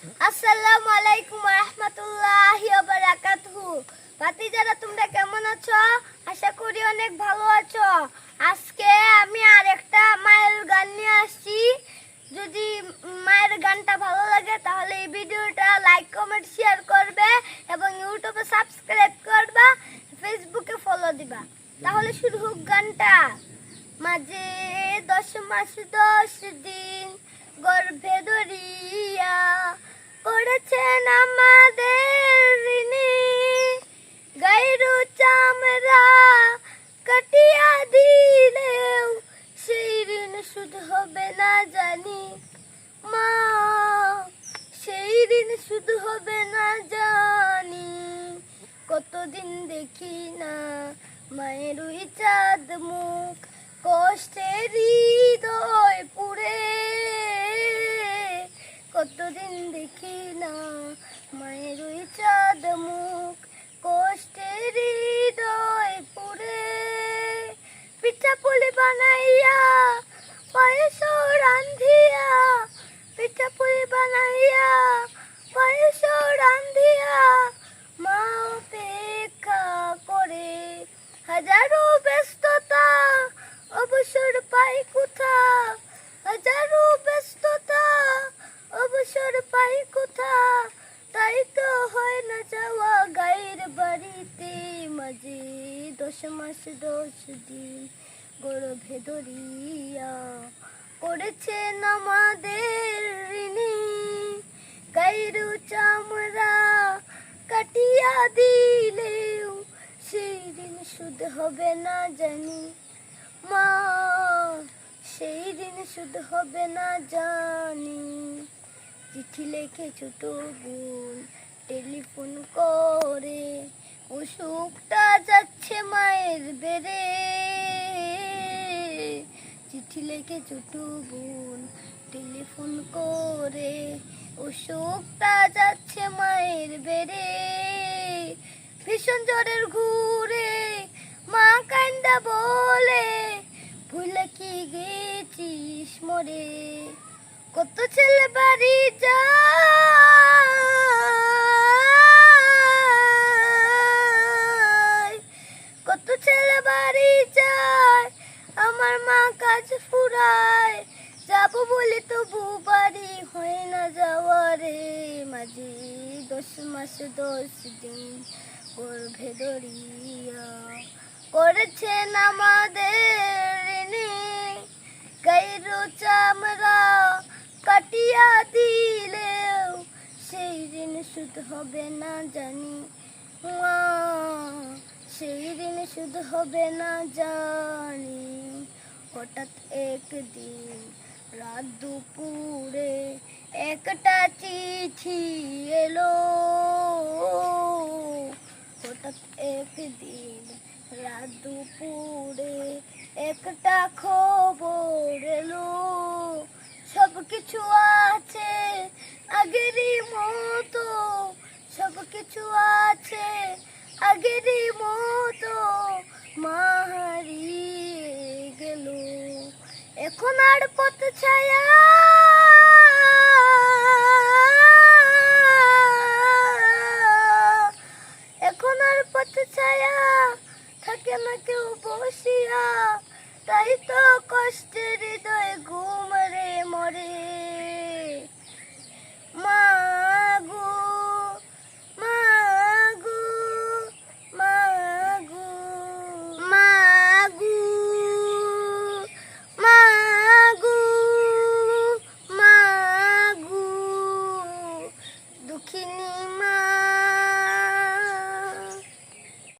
আসসালামু আলাইকুম রহমতুল্লাহি বারাকাতুহু। তোমরা কেমন আছো? আশা করি অনেক ভালো আছো। আজকে আমি আরেকটা মায়ের গান নিয়ে আসছি। যদি মায়ের গানটা ভালো লাগে, তাহলে এই ভিডিওটা লাইক কমেন্ট শেয়ার করবে এবং ইউটিউবে সাবস্ক্রাইব করবা ফেসবুকে ফলো দিবা। তাহলে শুরু হোক গানটা। মাঝে দশ মাস দশ দিন গর্ভে ধরিয়া করেছেন আমাদের ঋণী। গাইরু চামড়া কাটিয়া দিলেও সেই ঋণ শুধ হবে না জানি। মা, সেই ঋণ শুধু হবে না জানি। কতদিন দেখি না মায়ের চাঁদ মুখ। কষ্টের হৃদয় পুড়ে কতদিন দেখি না মায়ের ওই চাঁদ মুখ কষ্টের হৃদয় পুড়ে পিঠা পুলি বানাইয়া পায়েস রান্ধিয়া পিঠা পুলি বানাইয়া পায়েস রান্ধিয়া মা অপেক্ষা করে হাজারো ব্যস্ততা, অবসর পাই কোথা হাজারো ব্যস্ততা, অবসর পাই কোথা তাই তো হয় না যাওয়া গায়ের বাড়িতে। মাঝে দশ মাস, দশ দিন গর্ভে ধরিয়া করেছেন আমাদের ঋণী। গায়ের চামড়া কাটিয়া দিলেও সেই দিন শুধু হবে না জানি, মা সেই দিন শুধু হবে না জানি। চিঠি লেখে ছোট বোন, টেলিফোন করে, অসুখটা যাচ্ছে মায়ের বেড়ে। চিঠি লেখে ছোট বোন, টেলিফোন করে, অসুখটা যাচ্ছে মায়ের বেড়ে। ভীষণ জ্বরের ঘুরে, মা কান্দা বলে, ভুলে কি গেছিস মরে? কত ছেলে বাড়ি যায় কত ছেলে বাড়ি যায়, আমার মা কাজ ফুরায়। যাব বলে তবু বাড়ি হয় না যাওয়া রে মাঝে দশ মাস, দশ দিন। গর্ভে ধরিয়া করেছেন আমাদের গাইরো চামড়া কাটিয়া দিলেও সেই ঋণ শুধ হবে না জানি। মা, সেই ঋণ শুধ হবে না জানি। হঠাৎ একদিন রাত দুপুরে একটা চিঠি একটা খবর এলো। সব কিছু আছে আগেরই মতো। সব কিছু আছে আগেরই মতো। মা হারিয়ে গেল। এখন আর পথ ছায়া। এখন আর পথ ছায়া। থাকে না কেউ বসিয়া। তাই তো কষ্টের